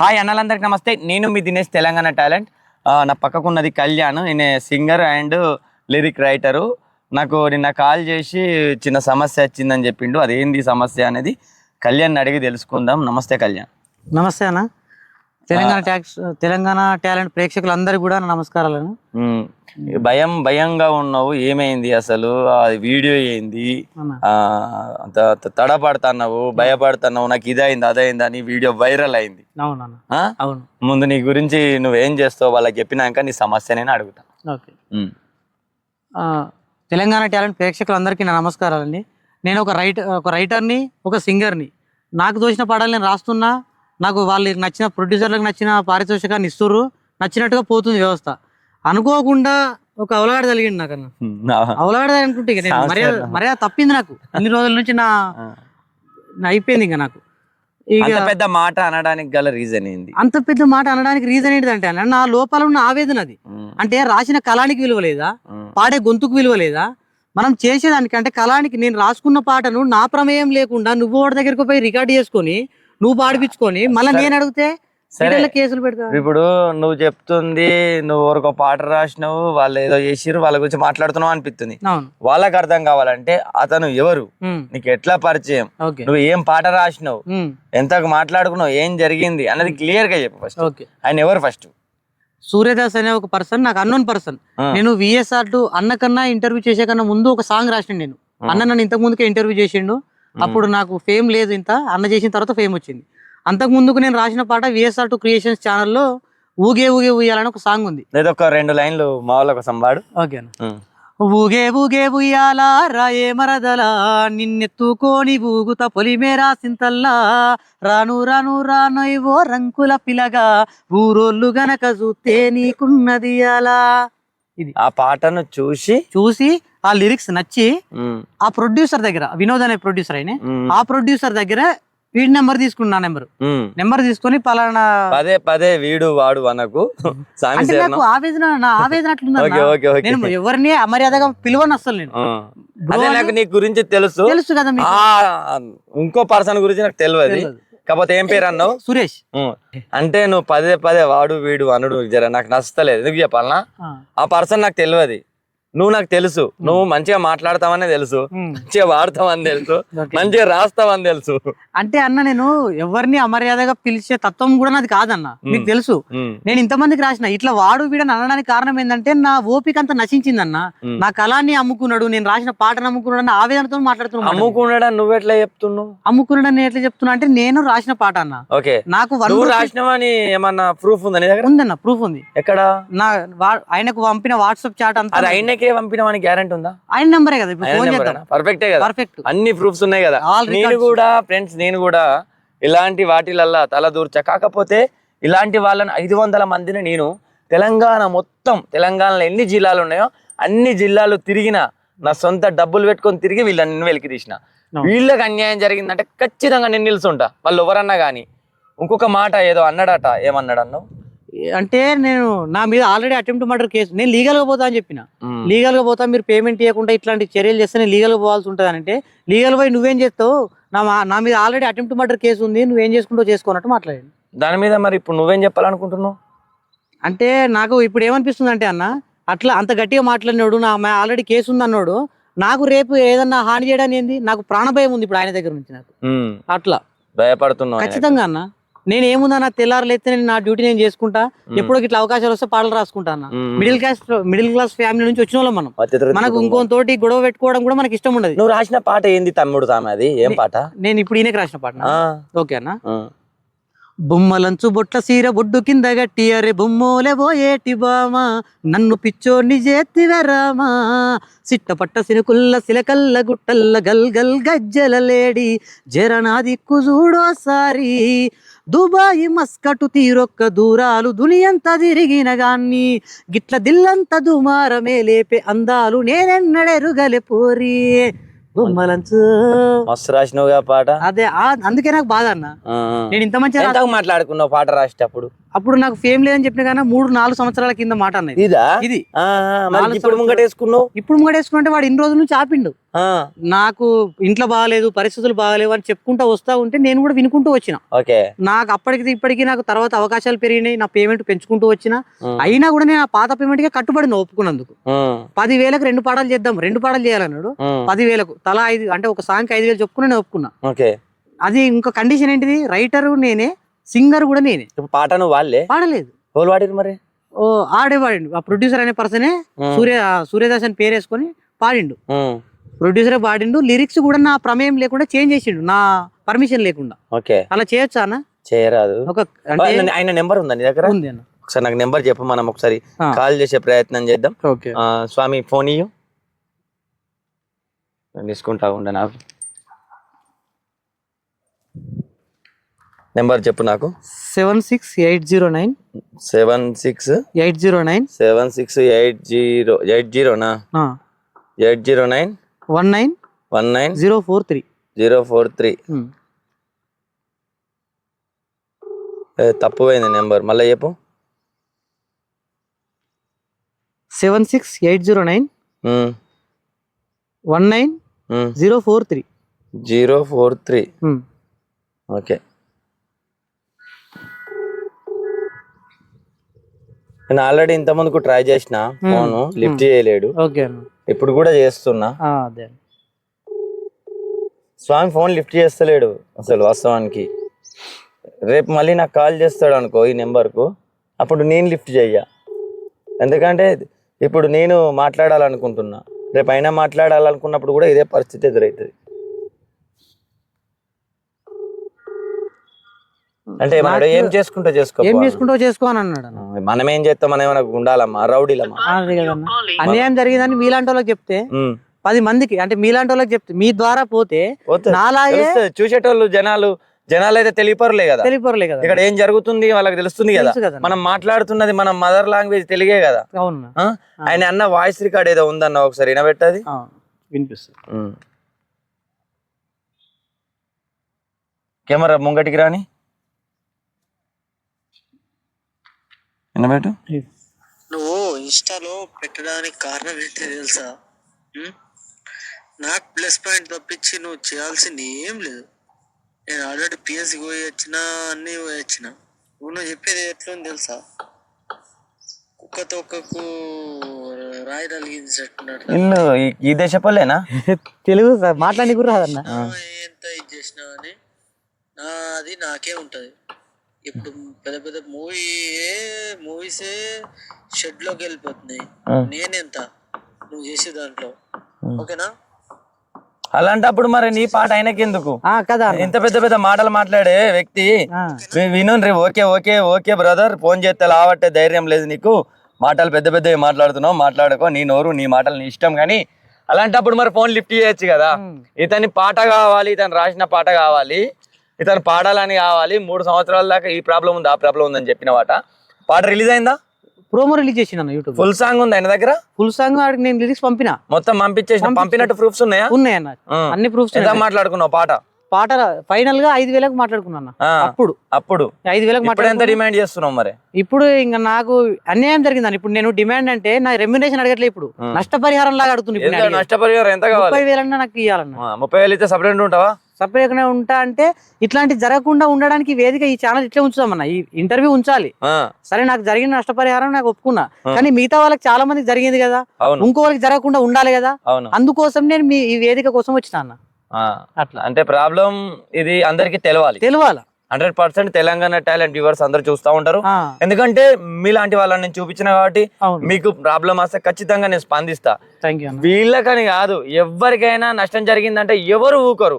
Hi అన్నలందరికి నమస్తే. నేను మీ Dinesh Telangana talent. నా పక్కకున్నది కళ్యాణ్. నేను సింగర్ అండ్ లిరిక్ రైటరు. నాకు నిన్న కాల్ చేసి చిన్న సమస్య వచ్చిందని చెప్పిండు. అదేంది సమస్య అనేది కళ్యాణ్ అడిగి తెలుసుకుందాం. నమస్తే కళ్యాణ్. నమస్తే అన్న. తెలంగాణ ట్యాక్స్ తెలంగాణ టాలెంట్ ప్రేక్షకులందరికీ కూడా నమస్కారాలను. భయం భయంగా ఉన్నావు ఏమైంది అసలు? ఆ వీడియో ఏంది? తడపడుతున్నావు భయపడుతున్నావు నాకు ఇదైంది అదైంది అని వీడియో వైరల్ అయింది. అవును. ముందు నీ గురించి నువ్వేం చేస్తావు వాళ్ళకి చెప్పినాక నీ సమస్య నేను అడుగుతా. తెలంగాణ టాలెంట్ ప్రేక్షకులందరికీ నా నమస్కారాలండి. నేను ఒక రైటర్ ఒక రైటర్ని ఒక సింగర్ని నాకు దోచిన పాటలు నేను రాస్తున్నా నాకు వాళ్ళకి నచ్చిన ప్రొడ్యూసర్లకు నచ్చిన పారితోషికాన్ని ఇస్తుర్రు నచ్చినట్టుగా పోతుంది వ్యవస్థ. అనుకోకుండా ఒక అవలాడ కలిగింది నాకు అన్న అవలాడ అనుకుంటే ఇక నేను. మర్యాద మర్యాద తప్పింది నాకు. ఇన్ని రోజుల నుంచి నా అయిపోయింది ఇంకా నాకు. ఇక అంత పెద్ద మాట అనడానికి గల రీజన్ ఏంది? అంత పెద్ద మాట అనడానికి రీజన్ ఏంటిదంటే అన్న నా లోపల ఉన్న ఆవేదన అది. అంటే రాసిన కళానికి విలువ లేదా? పాడే గొంతుకు విలువ లేదా? మనం చేసేదానికి అంటే కళానికి నేను రాసుకున్న పాటను నా ప్రమేయం లేకుండా నువ్వు వాడి దగ్గరకు పోయి రికార్డ్ చేసుకొని నువ్వు పాడిపించుకొని మళ్ళీ నేను అడిగితే కేసులు పెడతా ఇప్పుడు నువ్వు చెప్తుంది నువ్వు ఒక పాట రాసినావు వాళ్ళు ఏదో చేసిరు వాళ్ళ గురించి మాట్లాడుతున్నావు అనిపిస్తుంది. వాళ్ళకి అర్థం కావాలంటే అతను ఎవరు? నీకు ఎట్లా పరిచయం? నువ్వు ఏం పాట రాసినావు? ఎంతకు మాట్లాడుకున్నావు? ఏం జరిగింది? అన్నది క్లియర్గా చెప్పు ఫస్ట్ ఆయన ఎవరు ఫస్ట్ సూర్యదాస్ అనే ఒక పర్సన్ నాకు అన్నోన్ పర్సన్. నేను విఎస్ఆర్ టు అన్న కన్నా ఇంటర్వ్యూ చేసే కన్నా ముందు ఒక సాంగ్ రాసిన నేను. అన్న నన్ను ఇంతకు ముందుకే ఇంటర్వ్యూ చేసిండు. అప్పుడు నాకు ఫేమ్ లేదు ఇంత. అన్న చేసిన తర్వాత ఫేమ్ వచ్చింది. అంతకు ముందుకు నేను రాసిన పాట విఎస్ఆర్ టు క్రియేషన్స్ ఛానల్లో ఊగే ఊగే ఊయాలని ఒక సాంగ్ ఉంది. లేదా ఒక రెండు లైన్లు మా వాళ్ళ కోసం వాడు. ఊగే ఊగే ఉయ్యాలా రాయే మరదలా నిన్నెత్తుకోని ఊగుత పొలిమేరా సింతల్లా రాను రాను రానోయ్వో రంకుల పిలగా ఊరోళ్ళు గనక చూస్తే నీకున్నది అలా ఇది. ఆ పాటను చూసి చూసి ఆ లిరిక్స్ నచ్చి ఆ ప్రొడ్యూసర్ దగ్గర వినోద్ అనే ప్రొడ్యూసర్ అయిన ఆ ప్రొడ్యూసర్ దగ్గర వీడి నెంబర్ తీసుకున్నా నెంబర్ ఉమ్. నెంబర్ తీసుకొని పలానా పదే పదే వీడు వాడు అనకు. అంటే. నాకు ఆవేదన నా ఆవేదన నేను ఎవరిని అమర్యాదగా పిలవను అసలు నేను. అదే నాకు నీ గురించి తెలుసు. తెలుసు కదా మీకు. ఇంకో పర్సన్ గురించి నాకు తెలియదు. కాకపోతే ఏం పేరు అన్నావు? సురేష్. అంటే నువ్వు పదే పదే వాడు వీడు అనుడు జర నాకు నచ్చలేదు ఎందుకు చెప్పాలనా. ఆ పర్సన్ నాకు తెలియదు. నువ్వు నాకు తెలుసు. నువ్వు మంచిగా మాట్లాడతావనే తెలుసు. మంచిగా వాడతావని తెలుసు. మంచిగా రాస్తావని తెలుసు. అంటే అన్న నేను ఎవరిని అమర్యాదగా పిలిచే తత్వం కూడా నాది కాదన్న. మీకు తెలుసు. నేను ఇంతమందికి రాసిన ఇట్లా వాడు వీడని అనడానికి కారణం ఏంటంటే నా ఓపిక అంతా నశించిందన్న. నా కళాన్ని అమ్ముకున్నాడు నేను రాసిన పాటను అమ్ముకున్నాడు అన్న ఆవేదనతో మాట్లాడుతున్నాను అమ్ముకున్నాడా నువ్వెట్లా చెప్తున్నావు? అమ్ముకున్నాడు అని ఎట్లా చెప్తున్నా అంటే నేను రాసిన పాట అన్న. ఓకే. నాకు రాసినవని ఏమన్నా ప్రూఫ్ ఉందా ఉందన్న ప్రూఫ్ ఉంది. ఎక్కడ? నా ఆయనకు పంపిన వాట్సాప్ చాట్ అంతా ఆయనకే పంపినవని గ్యారెంటీ ఉందా? ఆయన నెంబరే కదా ఇప్పుడు ఫోన్ చేద్దాం. పర్ఫెక్టే కదా. పర్ఫెక్ట్ అన్ని ప్రూఫ్స్ ఉన్నాయి కదా. నేను. కూడా ఫ్రెండ్స్ నేను కూడా ఇలాంటి వాటిలల్లా తల దూర్చా. కాకపోతే ఇలాంటి వాళ్ళని ఐదు వందల మందిని నేను తెలంగాణ మొత్తం తెలంగాణలో ఎన్ని జిల్లాలు ఉన్నాయో అన్ని జిల్లాలు తిరిగిన నా సొంత డబ్బులు పెట్టుకొని తిరిగి వీళ్ళని నేను వెలికి తీసిన. వీళ్ళకి అన్యాయం జరిగిందంటే ఖచ్చితంగా నేను నిలుచుంటా వాళ్ళు ఎవరన్నా కానీ ఇంకొక మాట ఏదో అన్నాడట ఏమన్నాడు అన్నావు అంటే నేను నా మీద ఆల్రెడీ అటెంప్ట్ మర్డర్ కేసు నేను లీగల్గా పోతా అని చెప్పిన. లీగల్గా పోతా మీరు పేమెంట్ ఇవ్వకుండా ఇట్లాంటి చర్యలు చేస్తే నేను లీగల్గా పోవాల్సి ఉంటుంది అంటే లీగల్ పోయి నువ్వేం చేస్తావు? నా నా మీద ఆల్రెడీ అటెంప్ట్ మర్డర్ కేసు ఉంది నువ్వేం చేసుకుంటావు చేసుకోనట్టు మాట్లాడాను దాని మీద మరి ఇప్పుడు నువ్వేం చెప్పాలనుకుంటున్నావు? అంటే నాకు ఇప్పుడు ఏమనిపిస్తుంది అంటే అన్న అట్లా అంత గట్టిగా మాట్లాడినాడు నా ఆల్రెడీ కేసు ఉంది అన్నాడు నాకు రేపు ఏదన్నా హాని చేయడానికి ఏంది నాకు ప్రాణభయం ఉంది ఇప్పుడు ఆయన దగ్గర నుంచి నాకు. అట్లా. భయపడుతున్నావు ఆయన. ఖచ్చితంగా అన్న. నేను ఏముందన్న తెల్లారులైతే నేను నా డ్యూటీ నేను చేసుకుంటా. ఎప్పుడో ఇట్లా అవకాశాలు వస్తే పాటలు రాసుకుంటా అన్న. Middle class middle class family నుంచి వచ్చిన వాళ్ళం మనం. మనకు. ఇంకో తోటి గొడవ పెట్టుకోవడం కూడా మనకి ఇష్టం ఉండదు. నువ్వు రాసిన పాట ఏంది తమ్ముడు తామె అది? ఏం పాట? నేను ఇప్పుడు ఈయనకి రాసిన పాట ఓకే అన్న. బొమ్మలంచు బొట్ల సీర బొడ్డు కింద గట్టి అరే బొమ్మోలే పోయేటి బామా. నన్ను పిచ్చోని చేతివే రామా. సిట్టపట్ట సినుకుల్ల సిలకల్ల గుట్టల్ల గల్ గల్ గజ్జల లేడి. జరనా దిక్కు చూడోసారి దుబాయి మస్కటు తీరొక్క దూరాలు దునియంత తిరిగిన గాన్ని. గిట్ల దిల్లంత దుమారమే లేపే అందాలు నేనెన్నడెరుగలే పోరి. బొమ్మలంచు. మస్తు రాసినవుగా పాట? అదే అందుకే నాకు బాధ అన్న. నేను ఇంత ఎంతకు మాట్లాడుకున్నావు పాట రాసేటప్పుడు? అప్పుడు నాకు ఫేమ్ లేదని చెప్పిన కానీ మూడు నాలుగు సంవత్సరాల కింద మాట అన్నది. ఇదా? ఇప్పుడు ముంగట వేసుకున్నావు ఇప్పుడు ముంగడేసుకుంటే వాడు ఇన్ని రోజుల నుంచి ఆపిండు. నాకు ఇంట్లో బాగాలేదు పరిస్థితులు బాగాలేవు అని చెప్పుకుంటూ వస్తా ఉంటే నేను కూడా వినుకుంటూ వచ్చిన. ఓకే. నాకు అప్పటికి ఇప్పటికి నాకు తర్వాత అవకాశాలు పెరిగినాయి నా పేమెంట్ పెంచుకుంటూ వచ్చిన. అయినా కూడా నేను ఆ పాత పేమెంట్గా కట్టుబడిన ఒప్పుకున్నందుకు. పదివేలకు రెండు పాటలు చేద్దాం రెండు పాటలు చేయాలన్నాడు. పదివేలకు తలా ఐదు అంటే ఒక సాంగ్ ఐదు వేలు చెప్పుకుని నేను ఒప్పుకున్నా. ఓకే. అది ఇంకో కండిషన్ ఏంటిది? రైటర్ నేనే సింగర్ కూడా నేనే. పాట వాళ్ళే? పాడలేదు. మరి? ఓ ఆడేవాడిండు. ఆ ప్రొడ్యూసర్ అనే పర్సనే సూర్య సూర్యదాస్ అని పేరు వేసుకొని పాడిండు ప్రొడ్యూసరే పాడిండు లిరిక్స్ కూడా నా ప్రమేయం లేకుండా చేంజ్ చేసిండు నా పర్మిషన్ లేకుండా. ఓకే. అలా చేయొచ్చా అన్న? చేయరాదు. ఒక అంటే ఆయన- నెంబర్ ఉందా నీ దగ్గర? ఉంది అన్న. ఒకసారి నాకు నెంబర్ చెప్పు మనం ఒకసారి. కాల్ చేసే ప్రయత్నం చేద్దాం. ఓకే. స్వామి ఫోన్ ఇయ్యు. తీసుకుంటా ఉండే నాకు. నెంబర్ చెప్పు నాకు. Seven six eight zero nine. Seven six eight zero nine. Seven six eight zero eight జీరోనా? Eight zero nine. One nine one nine zero four three zero four three తప్పుపోయింది number. మళ్ళీ చెప్పు. Seven six eight zero nine one nine zero four three zero four three okay. నేను already ఇంత ముందుకు try చేసిన phone lift చేయలేడు. Okay అన్న. ఇప్పుడు కూడా చేస్తున్నా. అదే. స్వామి ఫోన్ లిఫ్ట్ చేస్తలేడు అసలు వాస్తవానికి. రేపు మళ్ళీ నాకు కాల్ చేస్తాడు అనుకో ఈ నెంబర్కు. అప్పుడు నేను లిఫ్ట్ చెయ్య. ఎందుకంటే ఇప్పుడు నేను మాట్లాడాలనుకుంటున్నా. రేపు అయినా మాట్లాడాలనుకున్నప్పుడు కూడా ఇదే పరిస్థితి ఎదురవుతుంది అంటే మనం ఏం చేసుకుంటా చేసుకో ఏం చేసుకుంటావు చేసుకో అని అన్నాడు అన్న. మనం ఏం చేస్తాం? మనం ఏమైనా ఉండాలమ్మా? రౌడీలమ్మా? అన్యాయం జరిగిందని మీలాంటి వాళ్ళకి చెప్తే. పది మందికి అంటే మీలాంటి వాళ్ళకి చెప్తే మీ ద్వారా పోతే. నాలాగే. చూసేటోళ్ళు జనాలు జనాలు అయితే తెలియపరులే కదా. తెలియపోరలే కదా. ఇక్కడ ఏం జరుగుతుంది? వాళ్ళకి తెలుస్తుంది కదా. మనం మాట్లాడుతున్నది మన మదర్ లాంగ్వేజ్ తెలుగే కదా. అవును? ఆయన అన్న వాయిస్ రికార్డ్ ఏదో ఉందన్న ఒకసారి వినబెట్టది? వినిపిస్తుంది. కెమెరా ముంగటికి రాని? వినబెట్టు. నువ్వు ఇన్స్టాలో పెట్టడానికి కారణం ఏంటి తెలుసా? నాకు ప్లస్ పాయింట్ తప్పించి నువ్వు చేయాల్సింది ఏం లేదు. నేను ఆల్రెడీ పిఎస్సి పోయి వచ్చిన అన్ని పోయి వచ్చిన. నువ్వు నువ్వు చెప్పేది ఎట్లుంది తెలుసా? కుక్క తొక్కకు రాయి ఇల్లు ఈ- ఈ దేశపల్లేనా తెలుగు సార్ మాట్లాడి కూడా రాదన్న. నా ఎంత ఇది చేసినా అని నాది నాకే ఉంటది. ఇప్పుడు పెద్ద పెద్ద మూవీసే షెడ్లోకి వెళ్ళిపోతున్నాయి. నేనెంత నువ్వు చేసే దాంట్లో. ఓకేనా? అలాంటప్పుడు మరి నీ పాట ఆయనకి ఎందుకు ఆ, కదా. అన్న. ఇంత పెద్ద పెద్ద మాటలు మాట్లాడే వ్యక్తి విను రే okay okay okay brother. Phone చేస్తే లావట్టే ధైర్యం లేదు నీకు. మాటలు పెద్ద పెద్దవి మాట్లాడుతున్నావు మాట్లాడుకో. నీ నోరు నీ మాటలు నీ ఇష్టం కానీ అలాంటప్పుడు మరి ఫోన్ లిఫ్ట్ చేయొచ్చు కదా. ఇతని పాట కావాలి ఇతను రాసిన పాట కావాలి ఇతను పాడాలని కావాలి. మూడు సంవత్సరాల దాకా ఈ ప్రాబ్లం ఉంది ఆ ప్రాబ్లం ఉందని చెప్పిన పాట పాట రిలీజ్ అయిందా? ప్రోమో రిలీజ్ చేసిన యూట్యూబ్ ఫుల్ సాంగ్ ఉంది ఆయన దగ్గర? ఫుల్ సాంగ్ ఆడికి నేను లిరిక్స్ పంపిన. మొత్తం పంపించేసిన పంపినట్టు ప్రూఫ్స్ ఉన్నాయా? ఉన్నాయి అన్న ప్రూఫ్స్ మాట్లాడుకున్నావు పాట? పాట ఫైనల్గా ఐదు వేలకు మాట్లాడుకున్నా. అప్పుడు. అప్పుడు. ఐదు వేలకు ఇప్పుడు ఎంత డిమాండ్ చేస్తున్నావు మరి? ఇప్పుడు ఇంకా నాకు అన్యాయం జరిగిందని ఇప్పుడు నేను డిమాండ్ అంటే నా రెమ్యునేషన్ అడగట్లే ఇప్పుడు. నష్టపరిహారం లాగా అడుగుతుంది ఇప్పుడు ఎంత నేను అడిగేది. నష్టపరిహారం? ఎంత కావాలి? ముప్పై వేలన్నా నాకు ఇవ్వాలన్న ముప్పై వేలు ఇస్తే సపరేట్ ఉంటావా సపరేట్ ఉంటా అంటే ఇట్లాంటి జరగకుండా ఉండడానికి వేదిక ఈ ఛానల్ ఇట్లే ఉంచుదామన్న. ఈ ఇంటర్వ్యూ ఉంచాలి. సరే నాకు జరిగిన నష్టపరిహారం నాకు ఒప్పుకున్నా. కానీ మిగతా వాళ్ళకి చాలా మందికి జరిగింది కదా. అవును. ఇంకో వాళ్ళకి జరగకుండా ఉండాలి కదా. అవును. అందుకోసం నేను మీ ఈ వేదిక కోసం వచ్చిన అన్న. అట్లా. అంటే ప్రాబ్లం ఇది అందరికి తెలవాలి. తెలియాల hundred percent Telangana talent viewers అందరు చూస్తూ ఉంటారు. ఎందుకంటే మీలాంటి వాళ్ళని నేను చూపించిన కాబట్టి మీకు ప్రాబ్లం వస్తే ఖచ్చితంగా నేను స్పందిస్తా. వీళ్ళకని కాదు ఎవరికైనా నష్టం జరిగిందంటే ఎవరు ఊకరు.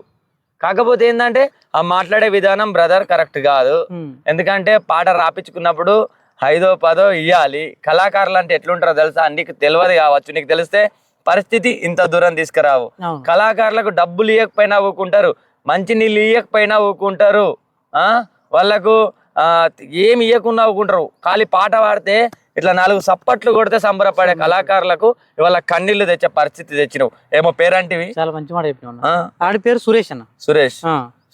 కాకపోతే ఏంటంటే ఆ మాట్లాడే విధానం బ్రదర్ కరెక్ట్ కాదు. ఎందుకంటే పాట రాపించుకున్నప్పుడు ఐదో పదో ఇయ్యాలి. కళాకారులు అంటే ఎట్లుంటారో తెలుసా? నీకు తెలియదు కావచ్చు. నీకు తెలిస్తే పరిస్థితి ఇంత దూరం తీసుకురావు. కళాకారులకు డబ్బులు ఇవ్వకపోయినా ఊకుంటారు. మంచి నీళ్ళు ఇవ్వకపోయినా ఊకుంటారు. ఆ? వాళ్ళకు ఏమి ఇవ్వకుండా ఊకుంటారు. ఖాళీ పాట పాడితే ఇట్లా నాలుగు సప్పట్లు కొడితే సంబరపడే కళాకారులకు ఇవాళ కన్నీళ్ళు తెచ్చే పరిస్థితి తెచ్చినావు. ఏమో పేరంటివి? చాలా మంచి మాట చెప్పిన ఆడి పేరు సురేష్ అన్న. సురేష్.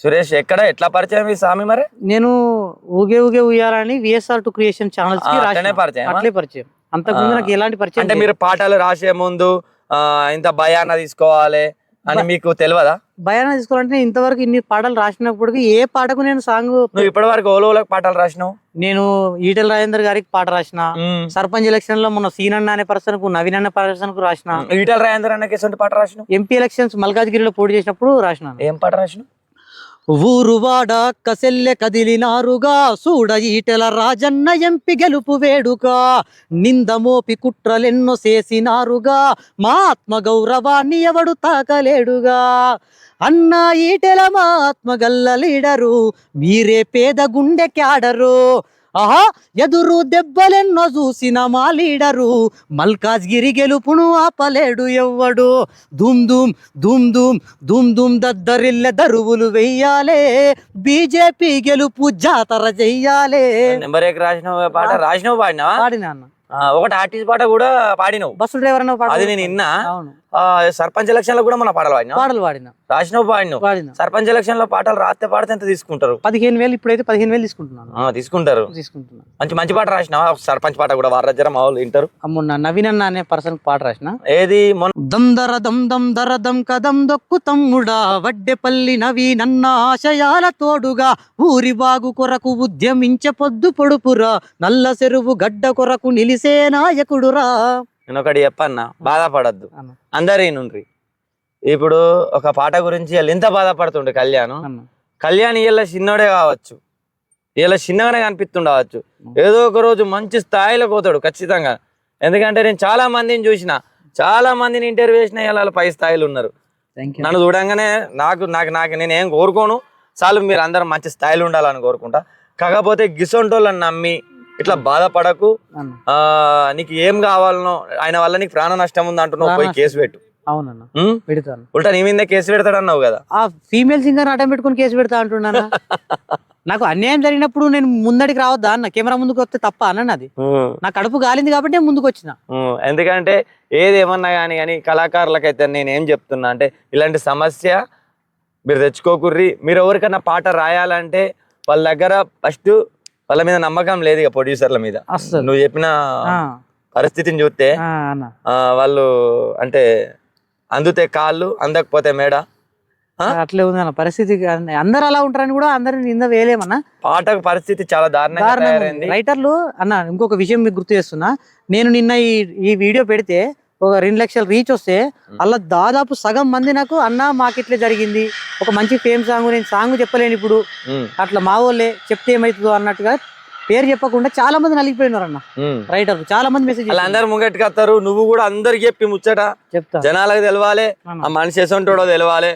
సురేష్ ఎక్కడ? ఎట్లా పరిచయం ఈ స్వామి మరి? నేను ఊగే ఊగే ఉయ్యాలని విఎస్ఆర్ టు క్రియేషన్ ఛానల్స్ పరిచయమా? అట్లే పరిచయం. అంతకుముందు నాకు ఎలాంటి పరిచయం అంటే. మీరు పాటలు రాసే ముందు ఆ, ఇంత భయాన తీసుకోవాలి అని మీకు తెలియదా భయాన తీసుకోవాలంటే ఇంతవరకు ఇన్ని పాటలు రాసినప్పటికీ ఏ పాటకు నేను సాంగ్ నువ్వు ఇప్పటి వరకు ఓలోలకు పాటలు రాసినావు? నేను ఈటెల రాజేందర్ గారికి పాట రాసిన సర్పంచ్ ఎలక్షన్లో మొన్న సీనన్న అనే పర్సన్కు నవీన్ అనే పర్సన్కు రాసిన ఈటల రాజేంద్ర ఎటువంటి పాట రాసినావు? ఎంపీ ఎలక్షన్స్ మల్కాజ్గిరిలో పోటీ చేసినప్పుడు రాసినాను. ఏం పాట రాసినావు? ఊరువాడ కసెల్లె కదిలినారుగా సూడ ఈటెల రాజన్న ఎంపి గెలుపు వేడుక నిందమోపి కుట్రలెన్నో చేసినారుగా మా ఆత్మ గౌరవాన్ని ఎవడు తాకలేడుగా. అన్న ఈటెల మా ఆత్మ గల్ల లీడరు మీరే పేద గుండె క్యాడరు. ఆహా ఎదురు దెబ్బలెన్నో చూసిన మా లీడరు. మల్కాజ్గిరి గెలుపును ఆపలేడు ఎవ్వడు. ధూమ్ ధూమ్ ధూమ్ ధూమ్ ధూమ్ ధూమ్ దద్దరిల్లె దరువులు వెయ్యాలే. బీజేపీ గెలుపు జాతర చెయ్యాలే. నెంబర్ ఏకి రాసినావు? పాట రాసినావు పాడినావా? పాడినా అన్న. ఒకటి ఆర్టిస్ట్ పాట కూడా పాడినావు. బస్సు డ్రైవర్ అది నేను ఆ, సర్పంచ్ ఎలక్షన్లో కూడా మన పాటలు పాడినావు? పాటలు పాడినా. రాసినావు పాడినావు. పాడినా. సర్పంచ్ ఎలక్షన్లో పాటలు రాస్తే పాడితే ఎంత తీసుకుంటారు? పదిహేను వేలు ఇప్పుడైతే పదిహేను వేలు తీసుకుంటున్నాను. తీసుకుంటారు. తీసుకుంటున్నాను. మంచి మంచి పాట రాసినావా? ఒక సర్పంచ్ పాట కూడా వారజ్జర మా వాళ్ళు వింటారు. అమ్మున్న నవీన్ అన్న అనే పర్సన్ పాట రాసిన? ఏది? మొన్న దమ్ దర దమ్ దమ్ దర దమ్ కదం దొక్కు తమ్ముడా. వడ్డెపల్లి నవీనన్న ఆశయాల తోడుగా. ఊరి బాగు కొరకు ఉద్యమించే పొద్దు పొడుపురా. నల్ల చెరువు గడ్డ కొరకు నిలిసే నాయకుడురా. నేను ఒకటి చెప్పన్నా బాధపడద్దు. అందరు నుండ్రి ఇప్పుడు ఒక పాట గురించి వీళ్ళు ఎంత బాధపడుతుండే కళ్యాణ్. కళ్యాణ్ వీళ్ళ చిన్నోడే కావచ్చు వీళ్ళ చిన్నగానే కనిపిస్తుండవచ్చు ఏదో ఒక రోజు మంచి స్థాయిలో పోతాడు ఖచ్చితంగా. ఎందుకంటే నేను చాలా మందిని చూసిన చాలా మందిని ఇంటర్వ్యూ చేసిన వీళ్ళ పై స్థాయిలో ఉన్నారు. నన్ను చూడంగానే నాకు నాకు నాకు నేను ఏం కోరుకోను. చాలు మీరు అందరం మంచి స్థాయిలో ఉండాలని కోరుకుంటా. కాకపోతే గిసొంటోళ్ళని నమ్మి ఇట్లా బాధపడకు. నీకు ఏం కావాలనో ఆయన వల్ల నీకు ప్రాణ నష్టం ఉంది అంటున్నావు పోయి కేసు పెట్టు. అవునన్న? పెడతాను ఉల్టా నీ మీదే కేసు పెడతాడు అన్నావు కదా. ఆ ఫీమేల్ సింగర్ అటెంప్ పెట్టుకుని కేసు పెడతా అంటున్నానా నాకు అన్యాయం జరిగినప్పుడు నేను ముందడికి రావద్దా అన్న? కెమెరా ముందుకు వస్తే తప్ప అన్న అది. నా కడుపు గాలింది కాబట్టి నేను ముందుకు వచ్చిన. ఎందుకంటే ఏది ఏమన్నా కానీ కానీ కళాకారులకైతే నేను ఏం చెప్తున్నా అంటే ఇలాంటి సమస్య మీరు తెచ్చుకోకుర్రి. మీరు ఎవరికైనా పాట రాయాలంటే వాళ్ళ దగ్గర ఫస్ట్ వాళ్ళ మీద నమ్మకం లేదు ఇక ప్రొడ్యూసర్ల మీద. అస్సలు. నువ్వు చెప్పిన పరిస్థితిని చూస్తే ఆ, అన్న. ఆ, వాళ్ళు అంటే అందుతే కాళ్ళు అందకపోతే మేడ. ఆ? అట్లే ఉంది అన్న. పరిస్థితి అందరు అలా ఉంటారని కూడా అందరిని నింద వేయలేమన్నా పాటకు పరిస్థితి చాలా దారుణంగా దారుణంగా ఉంది. తయారైంది. రైటర్లు అన్న ఇంకొక విషయం మీకు గుర్తు చేస్తున్నా. నేను నిన్న ఈ ఈ వీడియో పెడితే ఒక రెండు లక్షల రీచ్ వస్తే అలా దాదాపు సగం మంది నాకు అన్న మాకు ఇట్లే జరిగింది. ఒక మంచి ఫేమ్ సాంగ్ నేను సాంగ్ చెప్పలేను ఇప్పుడు. అట్లా మా వాళ్ళే చెప్తే ఏమవుతుందో అన్నట్టుగా పేరు చెప్పకుండా చాలా మంది నలిగిపోయినారు అన్న. రైటర్ చాలా మంది మెసేజ్ వాళ్ళందరూ ముంగట్టుకు వస్తారు నువ్వు కూడా అందరికి చెప్పి ముచ్చట. చెప్తా. జనాలకు తెలవాలి. ఆ మనిషి ఎసంటోడో తెలవాలి.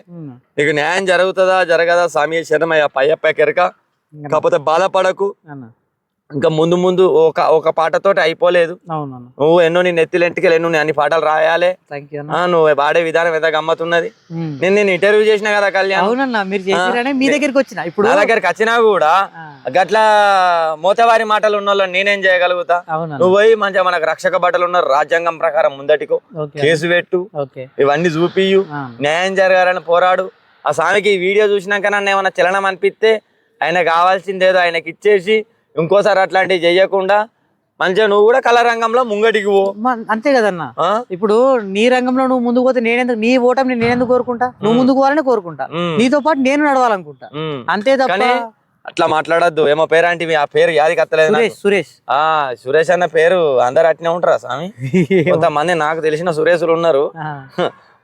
నీకు న్యాయం జరుగుతుందా? జరగదా? స్వామి శరణమయ్య పయ్యప్ప కెరక. కాకపోతే బాధపడకు. ఇంకా ముందు ముందు ఒక ఒక పాటతోటి అయిపోలేదు. నువ్వు ఎన్నో నీ నెత్తిలెంటికి ఎన్నో నీ అన్ని పాటలు రాయాలి. నువ్వు వాడే విధానం ఎంత గమ్మతున్నది. నేను నేను ఇంటర్వ్యూ చేసిన కదా కళ్యాణ్? అవునన్న మీరు చేసిరనే మీ దగ్గరికి వచ్చిన. ఇప్పుడు నా దగ్గరికి వచ్చినా కూడా గట్లా మోతవారి మాటలు ఉన్న వాళ్ళని నేనేం చేయగలుగుతా? నువ్వు పోయి మంచిగా మనకు రక్షక బట్టలు ఉన్నారు రాజ్యాంగం ప్రకారం ముందటికో కేసు పెట్టు ఇవన్నీ చూపియు న్యాయం జరగాలని పోరాడు. ఆ స్వామికి ఈ వీడియో చూసినాక నన్ను ఏమైనా చలనం అనిపిస్తే ఆయన కావాల్సిందేదో ఆయనకి ఇచ్చేసి ఇంకోసారి అట్లాంటివి చెయ్యకుండా మంచిగా నువ్వు కూడా కళారంగంలో ముంగటికి పో. అంతే కదన్న? ఇప్పుడు నీ రంగంలో నువ్వు ముందుకు పోతే నేనెందుకు నీ ఓటమి నేను ఎందుకు కోరుకుంటా? నువ్వు ముందుకు పోవాలని కోరుకుంటా. నీతో పాటు నేను నడవాలనుకుంటా. అంతే తప్ప అట్లా మాట్లాడద్దు. ఏమో పేరంటివి ఆ పేరు యాది కత్తలేదు నాకు. సురేష్ ఆ సురేష్ అన్న పేరు అందరు అట్నే ఉంటారా స్వామి? కొంతమంది నాకు తెలిసిన సురేషులు ఉన్నారు.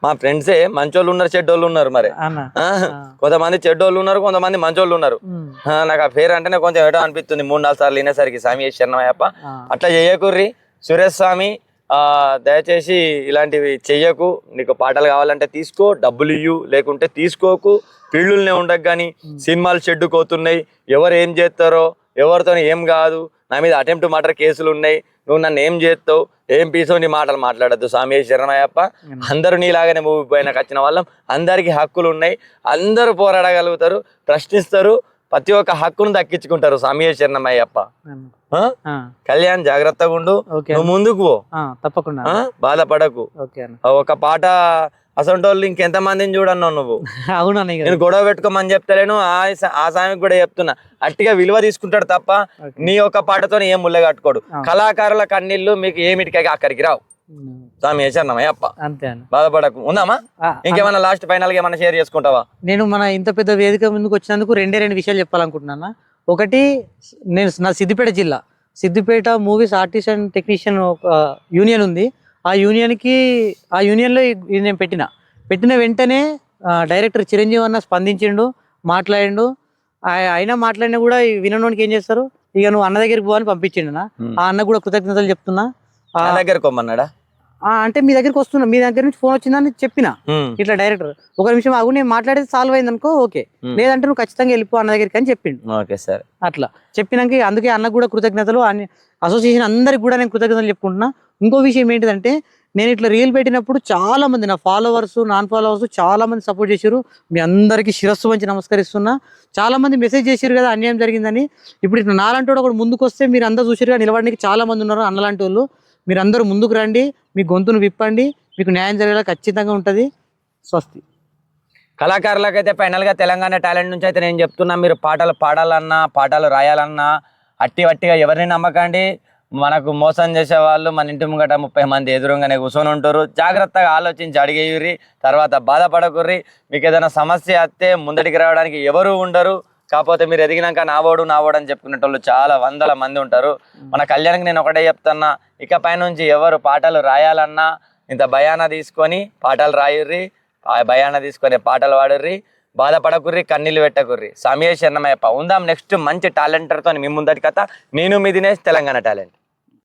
మా ఫ్రెండ్సే మంచోళ్ళు ఉన్నారు చెడ్డోళ్ళు ఉన్నారు మరి? కొంతమంది చెడ్డోళ్ళు ఉన్నారు కొంతమంది మంచోళ్ళు ఉన్నారు. నాకు ఆ పేరు అంటేనే కొంచెం ఏటో అనిపిస్తుంది. మూడు నాలుగు సార్లు వినేసరికి స్వామి శరణమయ్యప్ప. అట్లా చెయ్యకుర్రి సురేష్ స్వామి ఆ దయచేసి ఇలాంటివి చెయ్యకు. నీకు పాటలు కావాలంటే తీసుకో డబ్బులు ఇయ్యు. లేకుంటే తీసుకోకు. ఫీల్డులనే ఉండకు కానీ సినిమాలు చెడ్డుకోతున్నాయి ఎవరు ఏం చేస్తారో ఎవరితో ఏం కాదు. నా మీద అటెంప్ట్ మర్డర్ కేసులు ఉన్నాయి. నువ్వు నన్ను ఏం చేస్తావు? ఏం పీసో నీ మాటలు మాట్లాడద్దు. స్వామి శరణమయ్యప్ప అందరూ నీలాగానే మూవీ పైనకి వచ్చిన వాళ్ళం. అందరికీ హక్కులు ఉన్నాయి. అందరూ పోరాడగలుగుతారు ప్రశ్నిస్తారు. ప్రతి ఒక్క హక్కును దక్కించుకుంటారు స్వామి శరణమయ్యప్ప. కళ్యాణ్ జాగ్రత్తగా ఉండు. నువ్వు ముందుకు పో. తప్పకుండా? బాధపడకు. ఒక పాట అసంటి వాళ్ళు ఇంకెంత మందిని చూడన్నావు నువ్వు ఇక. నేను గొడవ పెట్టుకోమని చెప్తలేను ఆ సామికి కూడా చెప్తున్నా. అట్టిగా విలువ తీసుకుంటాడు తప్ప. నీ ఒక్క పాటతో ఏం ముళ్ళ కట్టుకోడు. కళాకారుల కన్నీళ్ళు మీకు ఏమిటికైనా అక్కడికి రావు. స్వామి శరణమయ్య అప్ప అంతే బాధపడకు. ఉందామా? ఆ, ఇంకేమన్నా లాస్ట్ ఫైనల్గా ఏమన్నా షేర్ చేసుకుంటావా? నేను మన ఇంత పెద్ద వేదిక ముందుకు వచ్చినందుకు రెండే రెండు విషయాలు చెప్పాలనుకుంటున్నాను ఒకటి నేను నా సిద్దిపేట జిల్లా. Siddipet movies artist and technician ఒక యూనియన్ ఉంది. ఆ యూనియన్కి ఆ యూనియన్లో నేను పెట్టిన. పెట్టిన వెంటనే డైరెక్టర్ చిరంజీవి అన్న స్పందించిండు మాట్లాడిండు. అయినా మాట్లాడినా కూడా ఈ విననోనికి ఏం చేస్తారు? ఇక నువ్వు అన్న దగ్గరికి పోవని పంపించిండు నా. ఆ అన్న కూడా కృతజ్ఞతలు చెప్తున్నా. ఆ, దగ్గర కొమ్మన్నాడా ఆ, అంటే మీ దగ్గరికి వస్తున్నా. మీ దగ్గర నుంచి ఫోన్ వచ్చిందని చెప్పిన. ఇట్లా డైరెక్టర్ ఒక నిమిషం ఆగు నేను మాట్లాడేది సాల్వ్ అయింది అనుకో ఓకే. లేదంటే నువ్వు ఖచ్చితంగా వెళ్ళిపో అన్న దగ్గరికి అని చెప్పిండు. ఓకే సరే. అట్లా. చెప్పినాక అందుకే అన్నకు కూడా కృతజ్ఞతలు అన్ని అసోసియేషన్ అందరికి కూడా నేను కృతజ్ఞతలు చెప్పుకుంటున్నా. ఇంకో విషయం ఏంటిదంటే నేను ఇట్లా రీల్ పెట్టినప్పుడు చాలా మంది నా ఫాలోవర్స్ నాన్ ఫాలోవర్స్ చాలా మంది సపోర్ట్ చేశారు. మీ అందరికీ శిరస్సు మంచి నమస్కరిస్తున్నా. చాలా మంది మెసేజ్ చేశారు కదా అన్యాయం జరిగిందని. ఇప్పుడు ఇట్లా నాలంటి వాడు ఒకటి ముందుకు వస్తే మీరు అందరూ చూసారుగా నిలబడడానికి చాలా మంది ఉన్నారు అన్నలాంటి వాళ్ళు మీరు అందరూ ముందుకు రండి మీ గొంతును విప్పండి మీకు న్యాయం జరిగేలా ఖచ్చితంగా ఉంటుంది. స్వస్తి. కళాకారులకైతే ఫైనల్గా తెలంగాణ టాలెంట్ నుంచి అయితే నేను చెప్తున్నా మీరు పాటలు పాడాలన్నా పాటలు రాయాలన్నా అట్టి వట్టిగా ఎవరిని నమ్మకండి. మనకు మోసం చేసే వాళ్ళు మన ఇంటి ముంగట ముప్పై మంది ఎదురుగానే కూర్చొని ఉంటారు. జాగ్రత్తగా ఆలోచించి అడిగేయుర్రి తర్వాత బాధపడకుర్రి. మీకు ఏదైనా సమస్య వస్తే ముందటికి రావడానికి ఎవరు ఉండరు. కాకపోతే మీరు ఎదిగినాక నావోడు నావోడు అని చెప్పుకునేటోళ్ళు చాలా వందల మంది ఉంటారు. మన కళ్యాణ్కి నేను ఒకటే చెప్తున్నా ఇకపై నుంచి ఎవరు పాటలు రాయాలన్నా ఇంత భయాన తీసుకొని పాటలు రాయుర్రి ఆ భయాన తీసుకొని పాటలు పాడుర్రి. బాధపడకుర్రి కన్నీళ్ళు పెట్టకుర్రి. సమయేష్ అన్నమయ్యప్ప ఉందాం నెక్స్ట్ మంచి టాలెంటర్తో మీ ముందటి కథ నేను మీ దినేష్ తెలంగాణ టాలెంట్.